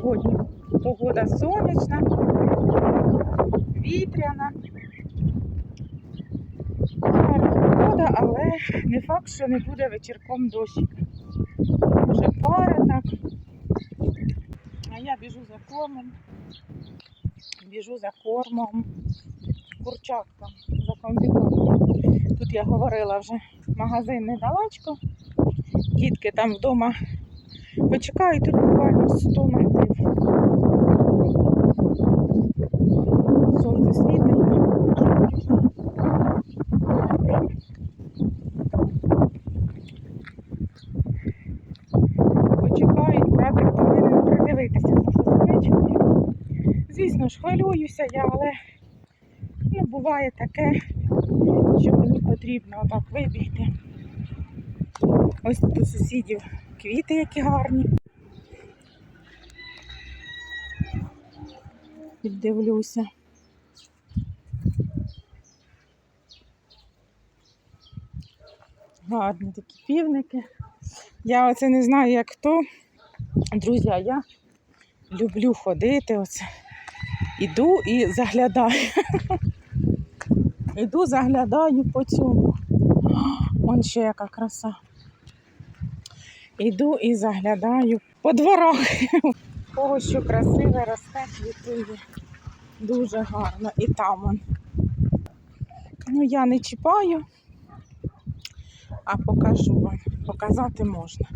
сьогодні погода сонячна, вітряна. Погода, але не факт, що не буде вечірком дощик. Вже пари так. А я біжу за кормом. Біжу за кормом. Курчаткам, за комбікормом. Тут я говорила вже магазин недалечко. Дітки там вдома почекають тут буквально 100 метрів. Сонце світить. Почекають, братик повинен придивитися за сестричкою. Звісно ж, хвилююся я, але ну, буває таке, що мені потрібно отак вибігти. Ось тут сусідів квіти, які гарні. Піддивлюся. Гарні такі півники. Я оце не знаю, як хто. Друзі, я люблю ходити. Оце. Іду і заглядаю. Іду, заглядаю по цьому. Вон ще яка краса. Іду і заглядаю по дворах. Кого що красиве росте, квітує. Дуже гарно. І там он. Ну, я не чіпаю, а покажу вам. Показати можна.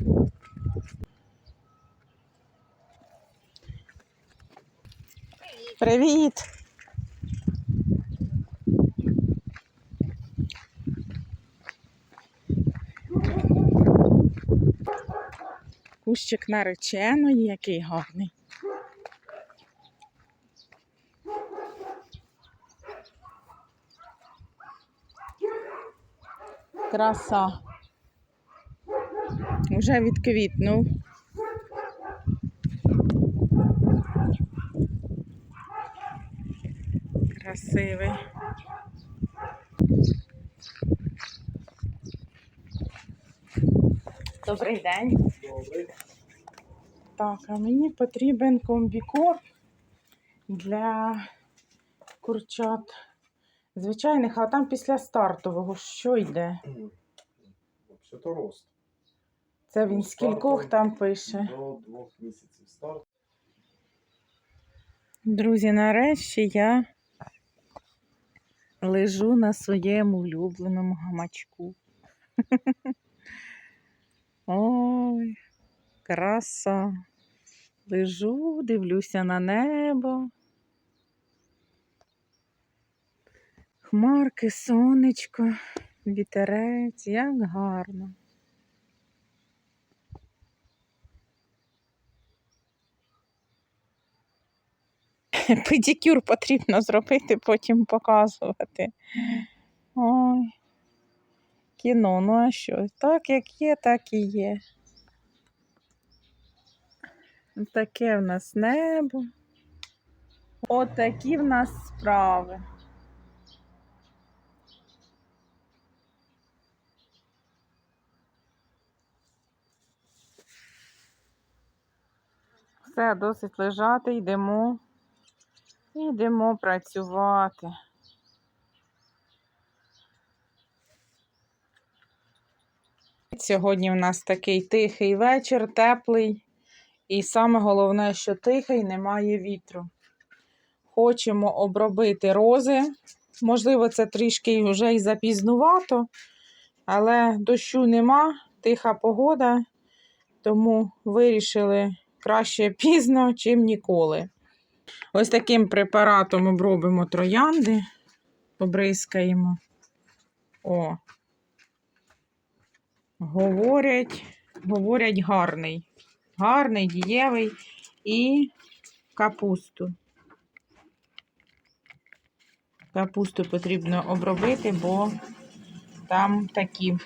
Привіт! Кущик нареченої, який гарний. Краса. Уже відквітнув. Красивий. Добрий день. Так, а мені потрібен комбікорм для курчат звичайних, а там після стартового що йде? Взагалі-то рост. Це він з кількох там пише. До двох місяців старт. Друзі, нарешті я лежу на своєму улюбленому гамачку. Ой, краса. Лежу, дивлюся на небо. Хмарки, сонечко, вітерець, як гарно. Педикюр потрібно зробити, потім показувати. Ой. Кіно, ну а що? Так як є, так і є. Таке в нас небо. Отакі в нас справи. Все, досить лежати, йдемо. Йдемо працювати. Сьогодні в нас такий тихий вечір, теплий. І саме головне, що тихий, немає вітру. Хочемо обробити рози. Можливо, це трішки вже й запізнувато, але дощу нема, тиха погода, тому вирішили краще пізно, чим ніколи. Ось таким препаратом обробимо троянди, побризкаємо. О, говорять, говорять гарний. Гарний, дієвий і капусту. Капусту потрібно обробити, бо там такі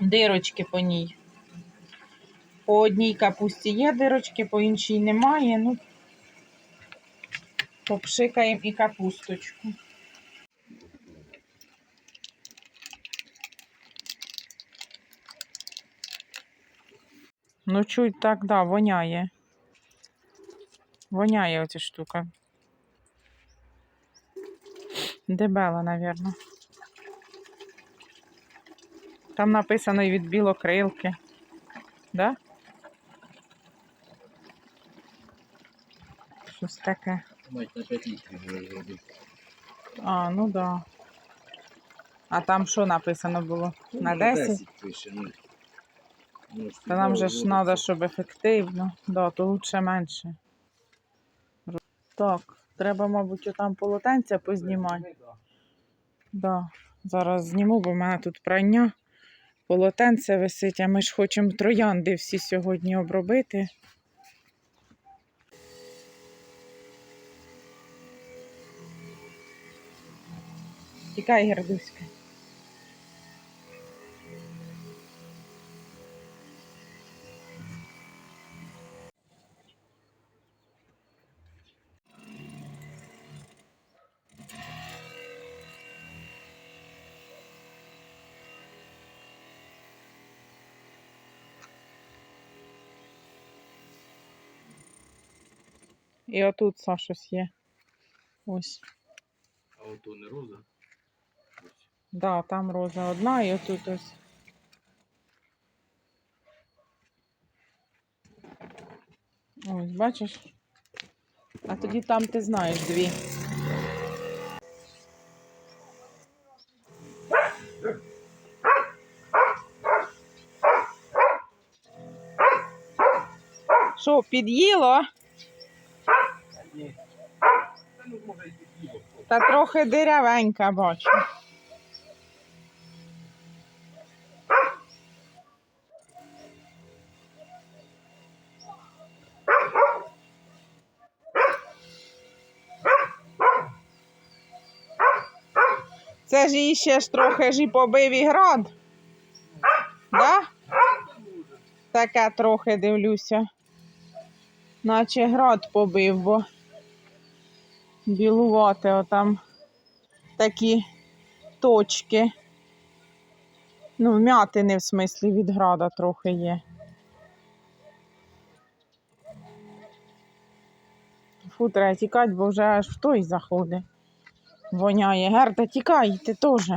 дирочки по ній. По одній капусті є дирочки, по іншій немає. Ну, попшикаємо і капусточку. Ну, чуть так, да, воняє. Воняє оця штука. Дебела, напевно. Там написано і від білокрилки. Да? Щось таке. Мать на 5 літрів вже. А, ну да. А там що написано було? На 10? пише, ну. Та нам же ж треба, щоб ефективно. Да, то лучше менше. Так, треба, мабуть, там полотенця познімати. Да. Зараз зніму, бо в мене тут прання. Полотенце висить, а ми ж хочемо троянди всі сьогодні обробити. Тікай, Гердуська. І отут Са, щось є. Ось. А ото не роза? Ось. Да, там роза одна і отут ось. Ось, бачиш? А тоді там ти знаєш дві. Що, під'їло? Та трохи дирявенька бачу. Це ж її ще ж трохи ж і побив і град. Да? Таке трохи дивлюся. Наче град побив, бо білувати отам такі точки. Ну, вмятини в смислі від града трохи є. Фу, треба тікати, бо вже аж в той заходить. Воняє. Герда, тікай, ти теж.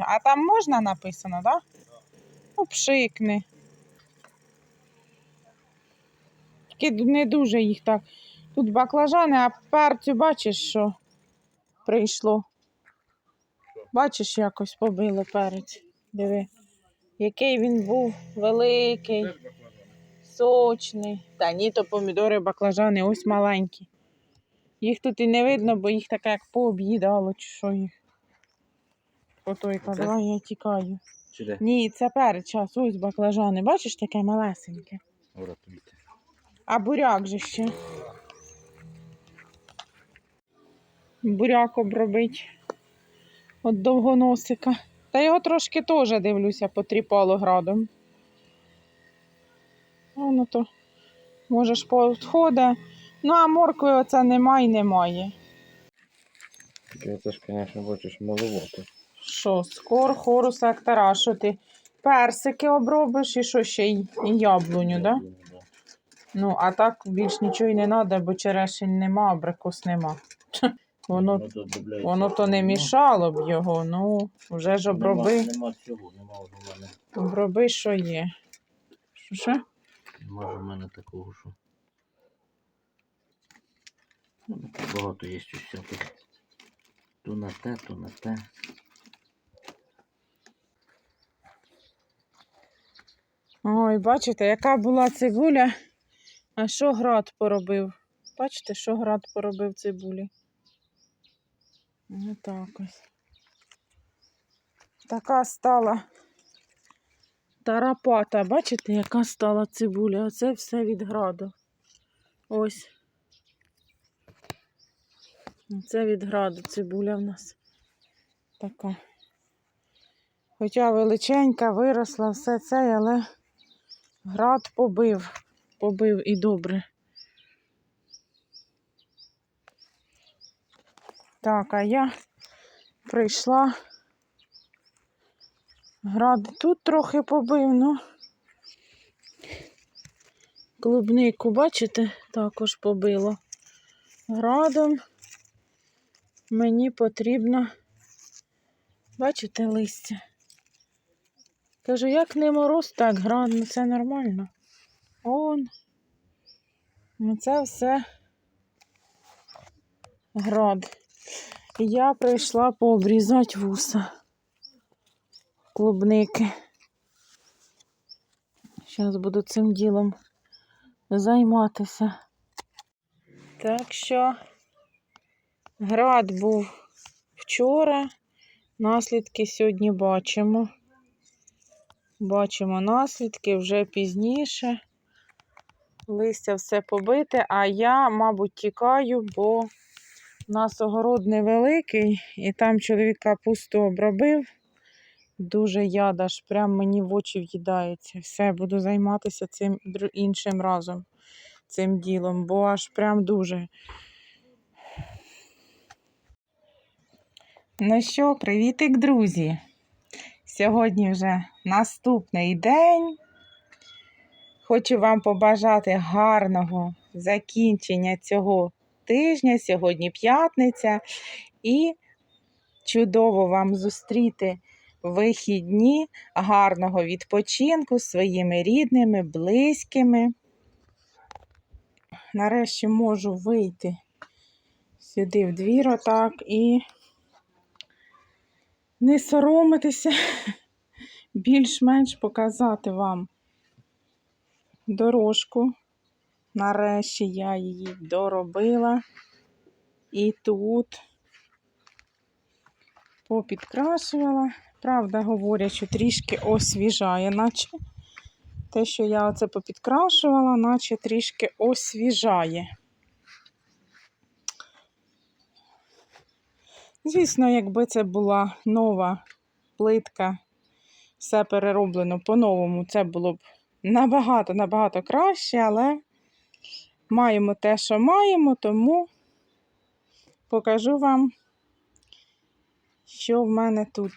А там можна написано, так? Да? Пшикни. Тільки не дуже їх так. Тут баклажани, а перцю бачиш, що прийшло. Бачиш, якось побило перець. Диви. Який він був великий, сочний. Та ні, то помідори, баклажани, ось маленькі. Їх тут і не видно, бо їх таке як пооб'їдало, чи що їх. Отойка, Оце? давай я тікаю. Чи де? Ні, це перець, час, ось баклажани. Бачиш, таке малесеньке. А буряк же ще. Буряк обробить от довгоносика. Та його трошки теж дивлюся, потріпало градом. Воно то можеш поотходить. Ну, а моркви оце нема і немає. Це ж, звісно, бачиш, маловато. Що, скор, хорус, актара, що ти персики обробиш і що ще й і яблуню, да? Ну, а так більш нічого й не треба, бо черешень нема, абрикос нема. Воно, воно то не мішало б його, ну, вже ж оброби, Нема, нема цього, нема у мене. оброби, що є. Що ще? Нема у мене такого, що. Ну, Багато є всяких. То на те, то на те. Ой, бачите, яка була цибуля, а що град поробив? Бачите, що град поробив цибулі? Отак ось. Така стала тарапата. Бачите, яка стала цибуля? Оце все від граду. Ось. Це від граду цибуля в нас. Така. Хоча величенька, виросла, все це, але град побив. Побив і добре. Так, а я прийшла. Град тут трохи побив, ну. Клубнику, бачите, також побило. градом мені потрібно, бачите, листя. Кажу, як не мороз, так град, ну це нормально. Он. Ну це все град. Я прийшла пообрізати вуса клубники. Зараз буду цим ділом займатися. Так що град був вчора, наслідки сьогодні бачимо. Бачимо наслідки вже пізніше. Листя все побите, а я, мабуть, тікаю, бо у нас огород невеликий, і там чоловік капусту обробив. Дуже яд, аж прям мені в очі в'їдається. Все, буду займатися цим іншим разом, цим ділом, бо аж прям дуже. Ну що, привітик, друзі! Сьогодні вже наступний день. Хочу вам побажати гарного закінчення цього тижня. Сьогодні п'ятниця. І чудово вам зустріти вихідні, гарного відпочинку з своїми рідними, близькими. Нарешті можу вийти сюди в двір отак і не соромитися, більш-менш показати вам дорожку. Нарешті я її доробила. І тут попідкрашувала. Правда, говорять, що трішки освіжає, наче те, що я оце попідкрашувала, наче трішки освіжає. Звісно, якби це була нова плитка, все перероблено по-новому, це було б набагато-набагато краще, але маємо те, що маємо, тому покажу вам, що в мене тут.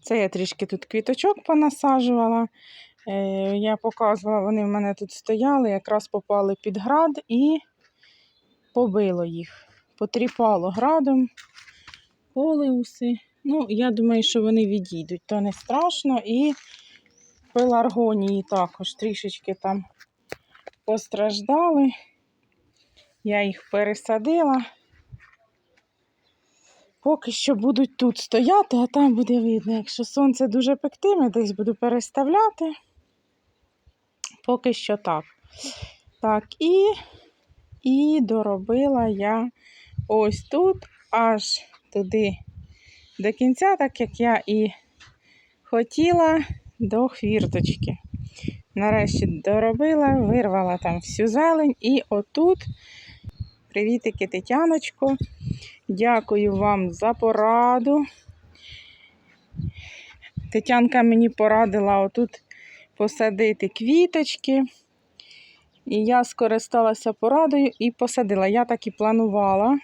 Це я трішки тут квіточок понасаджувала. Е, Я показувала, вони в мене тут стояли, якраз попали під град і побило їх. Потріпало градом, колеуси. Ну, я думаю, що вони відійдуть, то не страшно. І пеларгонії також трішечки там постраждали. Я їх пересадила. Поки що будуть тут стояти, а там буде видно. Якщо сонце дуже пектиме, десь буду переставляти. Поки що так. Так, і, і доробила я ось тут, аж туди до кінця, так як я і хотіла до хвірточки. Нарешті доробила, вирвала там всю зелень і отут. Привітики, Тетяночко. Дякую вам за пораду. Тетянка мені порадила отут посадити квіточки. І я скористалася порадою і посадила. Я так і планувала.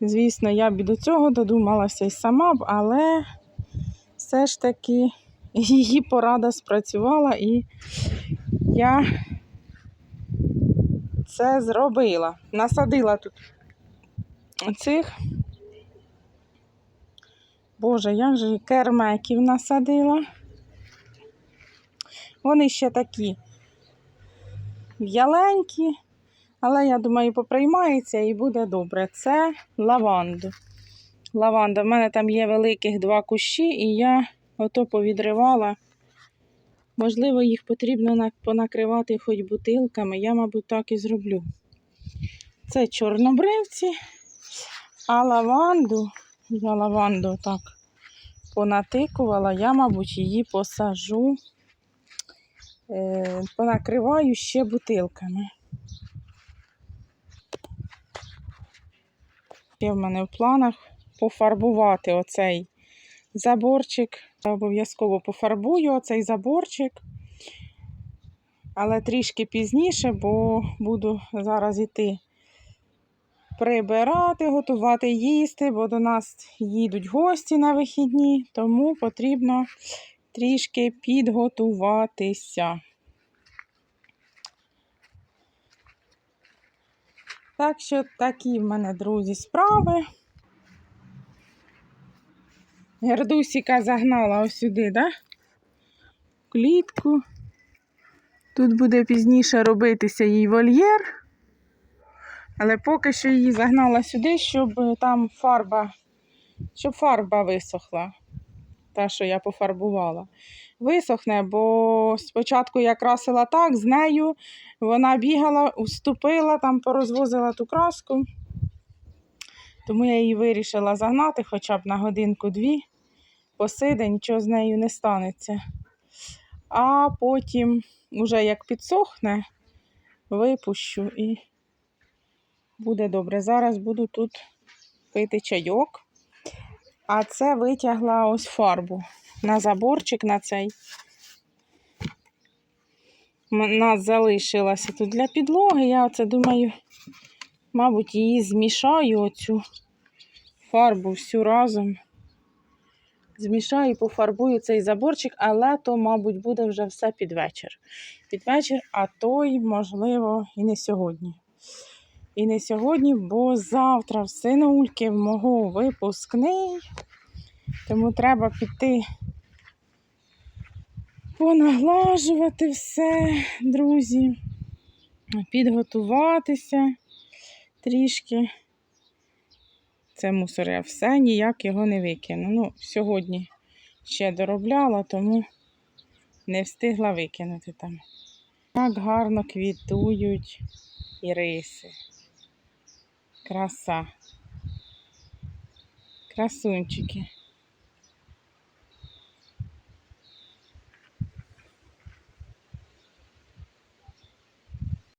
Звісно, я б до цього додумалася і сама б, але все ж таки її порада спрацювала і я це зробила. Насадила тут цих. Боже, як же кермеків насадила. Вони ще такі в'яленькі, але я думаю, поприймається і буде добре. Це лаванду. Лаванда. В мене там є великих два кущі, і я ото повідривала. Можливо, їх потрібно понакривати хоч бутилками. Я, мабуть, так і зроблю. Це чорнобривці, а лаванду, я лаванду так понатикувала, я, мабуть, її посажу, е, понакриваю ще бутилками. Є в мене в планах пофарбувати оцей заборчик. Обов'язково пофарбую оцей заборчик, але трішки пізніше, бо буду зараз іти прибирати, готувати їсти, бо до нас їдуть гості на вихідні, тому потрібно трішки підготуватися. Так що такі в мене, друзі, справи. Гердусіка загнала ось сюди, да? Клітку. Тут буде пізніше робитися їй вольєр. Але поки що її загнала сюди, щоб там фарба, щоб фарба висохла. Та, що я пофарбувала. Висохне, бо спочатку я красила так, з нею вона бігала, уступила, там порозвозила ту краску. Тому я її вирішила загнати хоча б на годинку-дві. Посиде, нічого з нею не станеться. А потім, уже як підсохне, випущу і буде добре. Зараз буду тут пити чайок. А це витягла ось фарбу на заборчик на цей. М- Нас залишилася тут для підлоги. Я оце думаю, мабуть, її змішаю оцю фарбу всю разом. Змішаю пофарбую цей заборчик, але то, мабуть, буде вже все під вечір. Під вечір, а то й, можливо, і не сьогодні. І не сьогодні, бо завтра в синульки в мого випускний. Тому треба піти понаглажувати все, друзі, підготуватися трішки. Це мусор, я все, ніяк його не викину. Ну, сьогодні ще доробляла, тому не встигла викинути там. Так гарно квітують іриси. Краса. Красунчики.